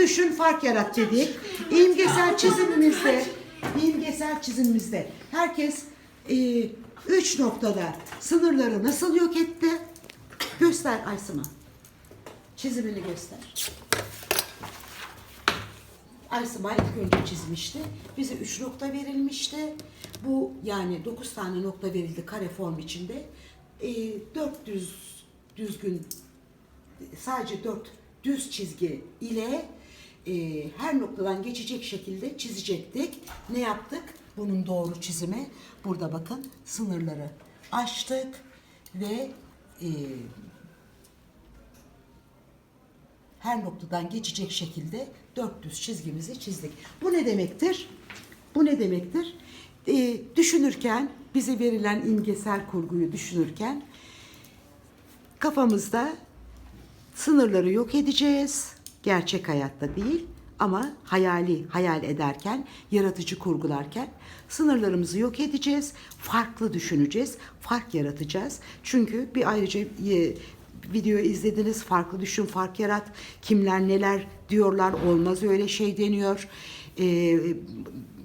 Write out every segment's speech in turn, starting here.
düşün, fark yarat dedik. İmgesel çizimimizde, imgesel çizimimizde herkes e, üç noktada sınırları nasıl yok etti? Göster Aysima. Çizimini göster. Aysima ilk önce çizmişti. Bize üç nokta verilmişti. Bu yani dokuz tane nokta verildi kare form içinde. E, dört düz düzgün sadece dört düz çizgi ile e, her noktadan geçecek şekilde çizecektik. Ne yaptık? Bunun doğru çizimi. Burada bakın sınırları açtık ve e, her noktadan geçecek şekilde dört düz çizgimizi çizdik. Bu ne demektir? Bu ne demektir? E, düşünürken, bize verilen imgesel kurguyu düşünürken kafamızda sınırları yok edeceğiz. Gerçek hayatta değil ama hayali hayal ederken, yaratıcı kurgularken sınırlarımızı yok edeceğiz. Farklı düşüneceğiz, fark yaratacağız. Çünkü bir ayrıca e, video izlediniz, farklı düşün, fark yarat. Kimler neler diyorlar, olmaz öyle şey deniyor. E,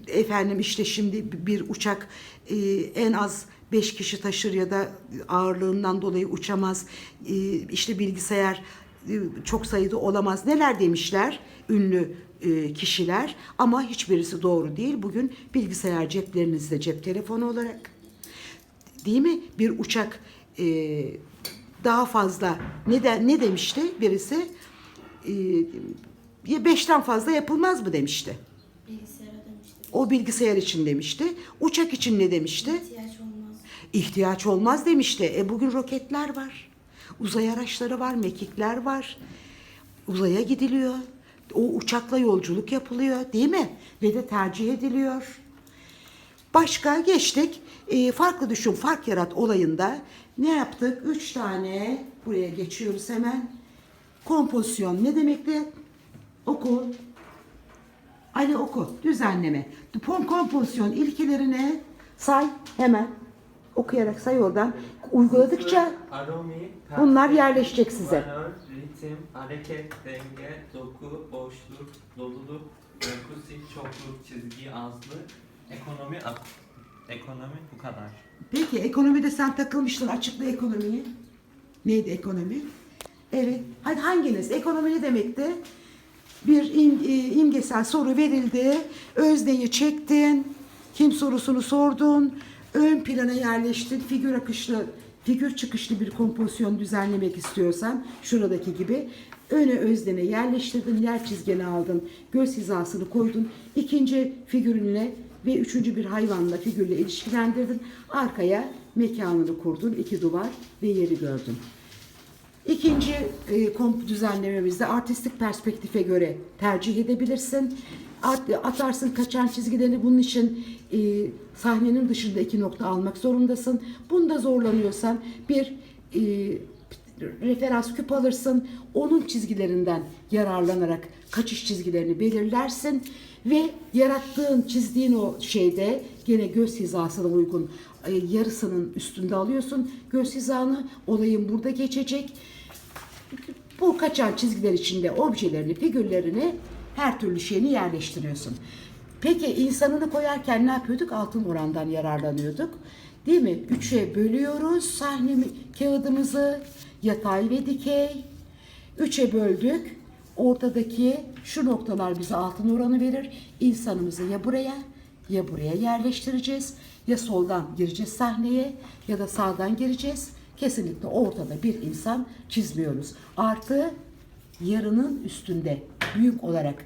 efendim işte şimdi bir uçak e, en az 5 kişi taşır ya da ağırlığından dolayı uçamaz. E, işte bilgisayar çok sayıda olamaz. Neler demişler ünlü e, kişiler ama hiçbirisi doğru değil. Bugün bilgisayar ceplerinizde cep telefonu olarak değil mi? Bir uçak e, daha fazla ne de, ne demişti birisi? E, beşten fazla yapılmaz mı demişti. Bilgisayara demiştim. O bilgisayar için demişti. Uçak için ne demişti? İhtiyaç olmaz. İhtiyaç olmaz demişti. E bugün roketler var. Uzay araçları var, mekikler var. Uzaya gidiliyor. O uçakla yolculuk yapılıyor değil mi? Ve de tercih ediliyor. Başka geçtik. E, farklı düşün, fark yarat olayında ne yaptık? Üç tane, buraya geçiyoruz hemen. Kompozisyon ne demekti? Oku. Ali oku. Düzenleme. Kompozisyon ilkelerine say hemen. Okuyarak say oradan. Uyguladıkça bunlar yerleşecek size. ritim, hareket, denge, doku, boşluk, doluluk, perkusif, çokluk, çizgi, azlık, ekonomi, ekonomi bu kadar. Peki ekonomide sen takılmıştın. Açıkla ekonomiyi. Neydi ekonomi? Evet. Hadi hanginiz? Ekonomi ne demekti? Bir im, e, imgesel soru verildi. Özneyi çektin. Kim sorusunu sordun. Ön plana yerleştin. Figür akışlı, figür çıkışlı bir kompozisyon düzenlemek istiyorsan şuradaki gibi öne öznene yerleştirdin, yer çizgini aldın, göz hizasını koydun, ikinci figürünle ve üçüncü bir hayvanla figürle ilişkilendirdin. Arkaya mekanını kurdun, iki duvar ve yeri gördün. İkinci e, komp düzenlememizde artistik perspektife göre tercih edebilirsin. At, atarsın kaçan çizgilerini bunun için e, sahnenin dışında iki nokta almak zorundasın. Bunda zorlanıyorsan bir e, referans küp alırsın. Onun çizgilerinden yararlanarak kaçış çizgilerini belirlersin ve yarattığın, çizdiğin o şeyde gene göz hizasına uygun e, yarısının üstünde alıyorsun. Göz hizanı olayın burada geçecek. Bu kaçan çizgiler içinde objelerini, figürlerini, her türlü şeyini yerleştiriyorsun. Peki insanını koyarken ne yapıyorduk? Altın orandan yararlanıyorduk. Değil mi? Üçe bölüyoruz sahne kağıdımızı. Yatay ve dikey. Üçe böldük. Ortadaki şu noktalar bize altın oranı verir. İnsanımızı ya buraya ya buraya yerleştireceğiz. Ya soldan gireceğiz sahneye ya da sağdan gireceğiz. Kesinlikle ortada bir insan çizmiyoruz. Artı yarının üstünde büyük olarak